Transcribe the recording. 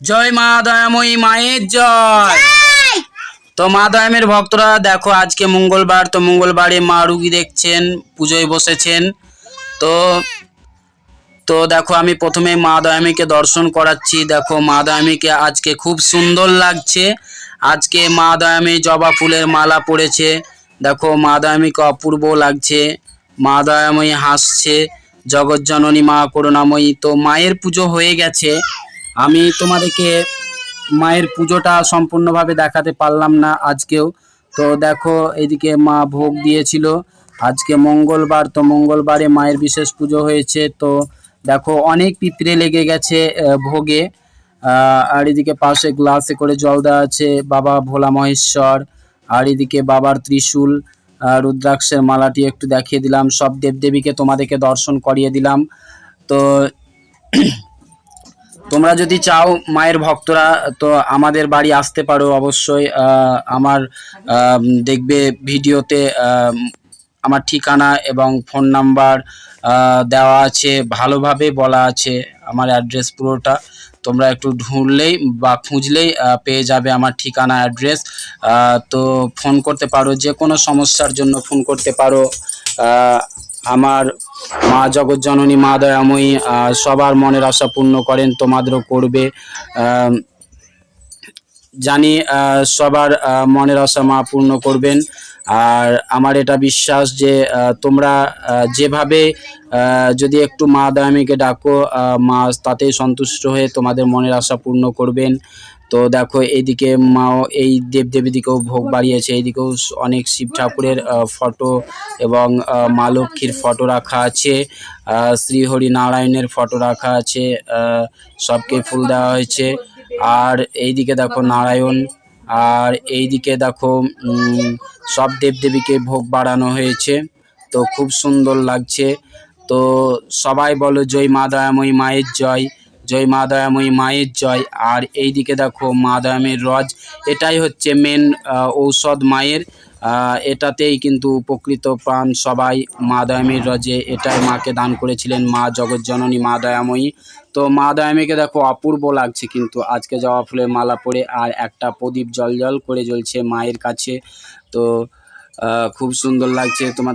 জয় মা দয়াময়ী মায়ের জয়। তো মা দয়ামের ভক্তরা দেখো আজকে মঙ্গলবার তো মঙ্গলবারে মা রুগী দেখছেন পুজোয় বসেছেন। তো তো দেখো আমি প্রথমে মা দয়ামীকে দর্শন করাচ্ছি। দেখো মা দয়ামীকে আজকে খুব সুন্দর লাগছে। আজকে মা দয়ামী জবা ফুলের মালা পড়েছে। দেখো মা দয়ামীকে অপূর্ব লাগছে। মা দয়াময়ী হাসছে জগজ্জননী মা করুণাময়ী। তো মায়ের পুজো হয়ে গেছে। আমি তোমাদেরকে মায়ের পুজোটা সম্পূর্ণভাবে দেখাতে পারলাম না আজকেও। তো দেখো এদিকে মা ভোগ দিয়েছিল। আজকে মঙ্গলবার, তো মঙ্গলবারে মায়ের বিশেষ পুজো হয়েছে। তো দেখো, অনেক পিঁপড়ে লেগে গেছে ভোগে। আর এদিকে পাশে গ্লাসে করে জল দেওয়া আছে, বাবা ভোলা মহেশ্বর। আর এদিকে বাবার ত্রিশূল রুদ্রাক্ষের মালাটি একটু দেখিয়ে দিলাম। সব দেবদেবীকে তোমাদেরকে দর্শন করিয়ে দিলাম। তো তোমরা যদি চাও মায়ের ভক্তরা, তো আমাদের বাড়ি আসতে পারো অবশ্যই। আমার দেখবে ভিডিওতে আমার ঠিকানা এবং ফোন নাম্বার দেওয়া আছে। ভালোভাবে বলা আছে আমার অ্যাড্রেস পুরোটা। তোমরা একটু ঢুঁড়লেই বা খুঁজলেই পেয়ে যাবে আমার ঠিকানা অ্যাড্রেস। তো ফোন করতে পারো, যে কোনো সমস্যার জন্য ফোন করতে পারো। আমার মা জগৎ জননী মা দয়াময়ী সবার মনের আশা পূর্ণ করেন তোমাদেরও করবে। জানি সবার মনের আশা পূর্ণ করবেন। আর আমার এটা বিশ্বাস যে তোমরা যেভাবে যদি একটু মা দয়ামীকে ডাকো মা তাতেই সন্তুষ্ট হয়ে তোমাদের মনের আশা পূর্ণ করবেন। তো দেখো, এইদিকে মাও, এই দেবদেবী দিকেও ভোগ বাড়িয়েছে। এইদিকেও অনেক শিব ঠাকুরের ফটো এবং মা লক্ষ্মীর ফটো রাখা আছে। শ্রীহরি নারায়ণের ফটো রাখা আছে। সবকে ফুল দেওয়া হয়েছে। আর এইদিকে দেখো নারায়ণ, আর এইদিকে দেখো সব দেবদেবীকে ভোগ বাড়ানো হয়েছে। তো খুব সুন্দর লাগছে। তো সবাই বলো, জয় মা দয়াময়ী, মায়ের জয়। জয় মা দয়াময়ী, মায়ের জয়। আর এইদিকে দেখো মা দয়ামের রজ, এটাই হচ্ছে মেন ঔষধ মায়ের। এটাতেই কিন্তু উপকৃত প্রাণ সবাই মা দয়ামীর রজে। এটাই মাকে দান করেছিলেন মা জগজ্জননী মা দয়াময়ী। তো মা দয়ামীকে দেখো অপূর্ব লাগছে কিন্তু। আজকে জবা ফুলের মালা পরে আর একটা প্রদীপ জল জল করে জ্বলছে মায়ের কাছে। তো খুব সুন্দর লাগছে তোমাদের